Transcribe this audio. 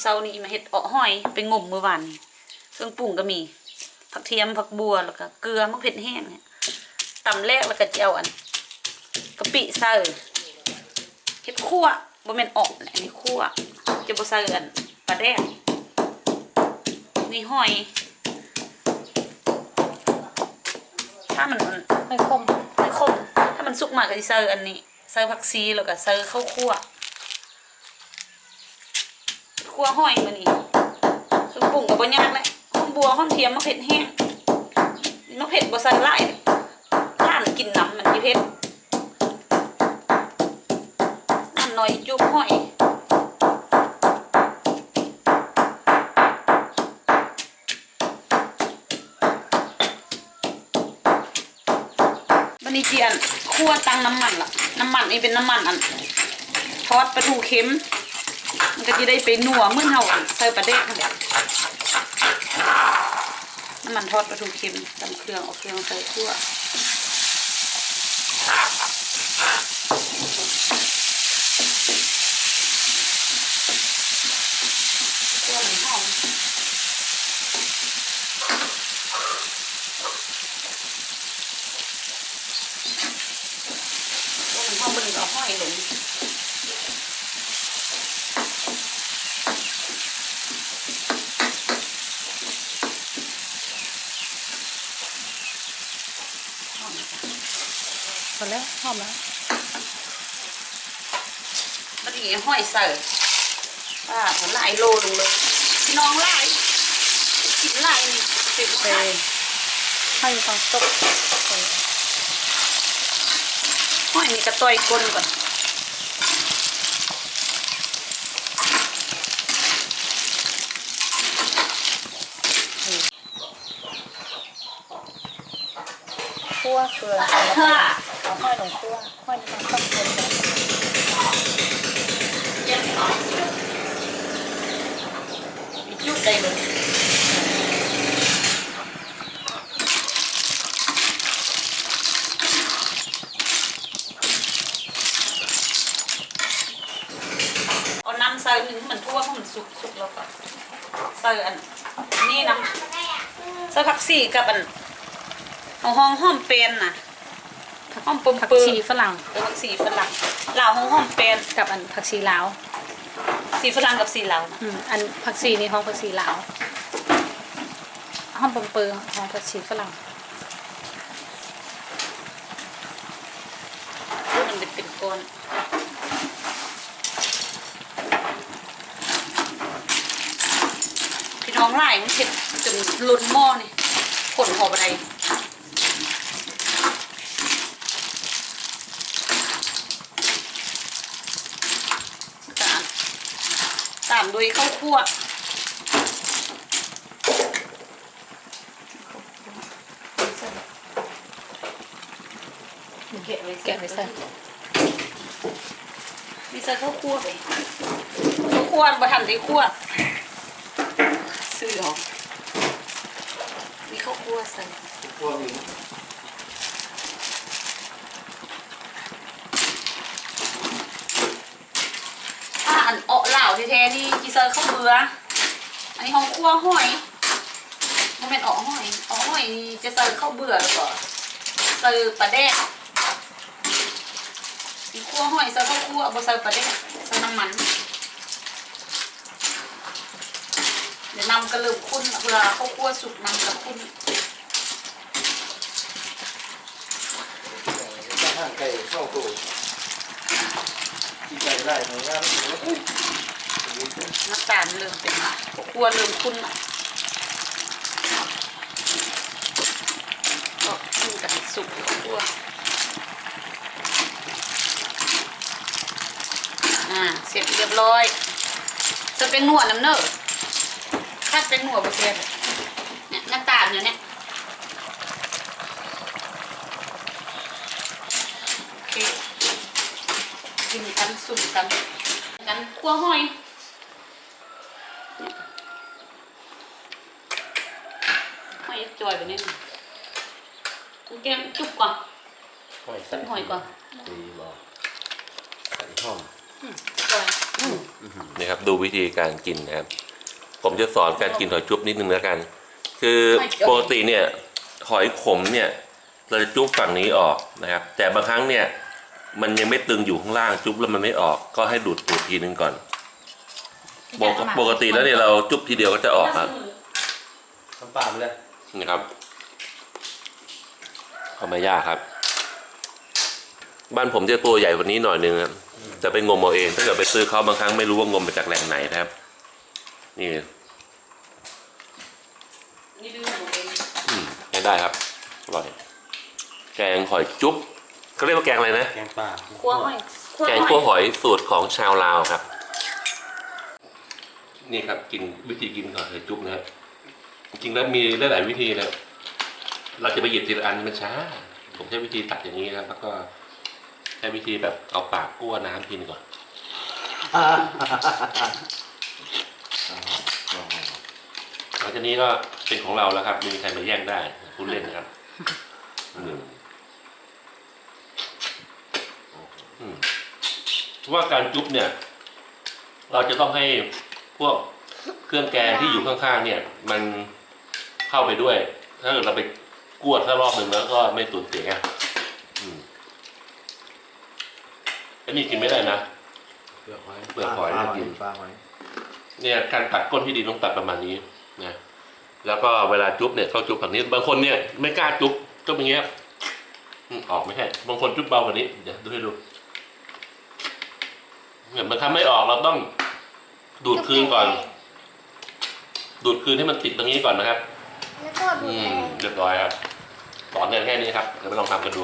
เช้านี้มาเฮ็ดเออห้อยไปงมเมื่อวานนี้เครื่องปรุงก็มี ผักเทียมผักบัวแล้วก็เกลือมะเผ็ดแห้งเนี่ยตำแรกแล้วก็เจียวอันกะปิใส่เฮ็ดคั่วบ่แม่นออกแหละอันนี้คั่วจะบ่ใส่อันปลาแดกนี่หอย ถ้ามันไม่คมไม่คมถ้ามันสุกมากก็สิใส่อันนี้ใส่ผักชีแล้วก็ใส่ข้าวคั่ว คั่วห้อยมานี่เครื่องปรุงก็บ่ยากแหละหอมบัวหอมเทียมมะเผ็ดแห้งมะเผ็ดบ่ใส่หลายท่านกินน้ำมันสิเผ็ดน้ำน้อยจุบหอยวันนี้เจียนคั่วตั้งน้ำมันละน้ำมันนี่เป็นน้ำมันอันทอดปลาทูเค็ม มันก็จะได้ไปนัวเมื่อเฮาใส่ปลาเด็กนั่นแหละน้ำมันทอดปลาทูเค็มตำเครื่องเอาเครื่องใส่ทั่วคั่วหอมคั่วมันหอมมันก็เอาห้อยลง พอ แล้วหอมแล้วมันอย่างห้อยใส่ป้าผมหลายโลลงเลยพี่น้องหลายกินหลายนี่สิบไปไปให้ฟังตกไปห้อยนี่กระต่อยก้นก่อนคั่วเกลือแล้วก็ เอาห้อยลงคั่วห้อยนี่มันต้องคนกันเย็นหน่อยมีจุดได้เลยเอาน้ำใส่หนึ่งมันทั่วให้มันสุกสุกแล้วก็ใส่อันนี่นะใส่ผักชีกับอันเอาห้องห้อมเป็นน่ะ ห้อมปมผักเปื้อชีฝรั่งเออผักชีฝรั่งลาวห้องห้อมเป็นกับอันผักชีลาวสีฝรั่งกับสีลาวอืมอันผักชีนี่ห้องผักชีลาวห้องปมเปอร์ห้องผักชีฝรั่งพูดมันเป็นเป็นก้อนพี่น้องไล่มันเผ็ดจนล้นหม้อนี่ผลหอบอะไรตามตามด้วยข้าวคั่วแกะไว้แกะไว้ใส่มีใส่ข้าวคั่วไปข้าวคั่วบ่ทันได้คั่วซื้อหรอกมีข้าวคั่วใส่พวกนี้ถ้าอันเอ อเหล่าแท้ๆนี่จีเซอร์ข้าวเบืออันนี้ห้องคั่วห้อยมันเป็นเออห้อยเออห้อยจะเซอร์ข้าวเบือแล้วก็เซอร์ปลาแดกมีคั่วห้อยเซอร์ข้าวคั่วบ่เซอร์ปลาแดกเซอร์น้ำมันเดี๋ยวนำกระเริ่มข้นเวลาข้าวคั่วสุกนำกระข้นจะห่างไก่เข้าตัวที่ไก่ได้ในงานกัน น้ำตาลเริ่มเป็นข้าวคั่วเริ่มข้นละก็ขึ้นกับสุกข้าวคั่วอ่าเสร็จเรียบร้อยจะเป็นหนวดน้ำเนอะถ้าเป็นหนวดบะเทียเนี่ยน้ำตาลอยู่เนี่ยโอเคกินกันสุ่มกันกันคั่วหอย หอยจอยแบบนี้มันแกมจุกก่อนหอยต้นหอยก่อนดีบอกใส่หอมจอยอืมนี่ครับดูวิธีการกินนะครับ ผมจะสอนการกินหอยจุ๊บนิดนึงแล้วกัน คือปกติเนี่ยหอยขมเนี่ย เราจะจุ๊บฝั่งนี้ออกนะครับ แต่บางครั้งเนี่ย มันยังไม่ตึงอยู่ข้างล่างจุ๊บแล้วมันไม่ออก ก็ให้ดูดตูดทีนึงก่อนปกปกติแล้วเนี่ยเราจุ๊บทีเดียวก็จะออกครับ ทำปากไปเลย นี่ครับเอามายากครับ บ้านผมจะตัวใหญ่กว่านี้หน่อยนึงครับจะไปงมเอาเองถ้าเกิดไปซื้อเขาบางครั้งไม่รู้ว่างมมาจากแหล่งไหนนะครับ นี่นี่ดูหนูเองอืมใช้ได้ครับอร่อย แกงหอยจุ๊บเขาเรียกว่าแกงอะไรนะ แกงป่าคั่วหอยแกงคั่วหอยสูตรของชาวลาวครับ นี่ครับกินวิธีกินหอยจุ๊บนะครับ จริงแล้วมีหลายๆวิธีนะเราจะไปหยิบทีละอันมันช้า ผมใช้วิธีตัดอย่างนี้ครับแล้วก็ใช้วิธีแบบเอาปากกั้วน้ำกินก่อนหลังจากนี้ก็เป็นของเราแล้วครับไม่มีใครมาแย่งได้พูดเล่นนะครับอืมอืมเพราะว่าการจุ๊บเนี่ย เราจะต้องให้พวกเครื่องแกงที่อยู่ข้างๆเนี่ย มัน เข้าไปด้วย ถ้าเกิดเราไปกวดถ้ารอบหนึ่งแล้วก็ไม่สูญเสียอืมอันนี้กินไม่ได้นะ เปลือกหอยเปลือกหอยปลาน่ากิน ปลาหอยเนี่ยการตัดก้นที่ดีต้องตัดประมาณนี้นะแล้วก็เวลาจุ๊บเนี่ยต้องจุ๊บแบบนี้บางคนเนี่ยไม่กล้าจุ๊บจุ๊บอย่างเงี้ยอืมออกไม่ใช่บางคนจุ๊บเบากว่านี้เดี๋ยวดูให้ดูเนี่ยมันทำไม่ออกเราต้องดูดคืนก่อน ดูดคืนให้มันติดตรงนี้ก่อนนะครับ เรียบร้อยครับสอนกันแค่นี้ครับเดี๋ยวไปลองทำกันดู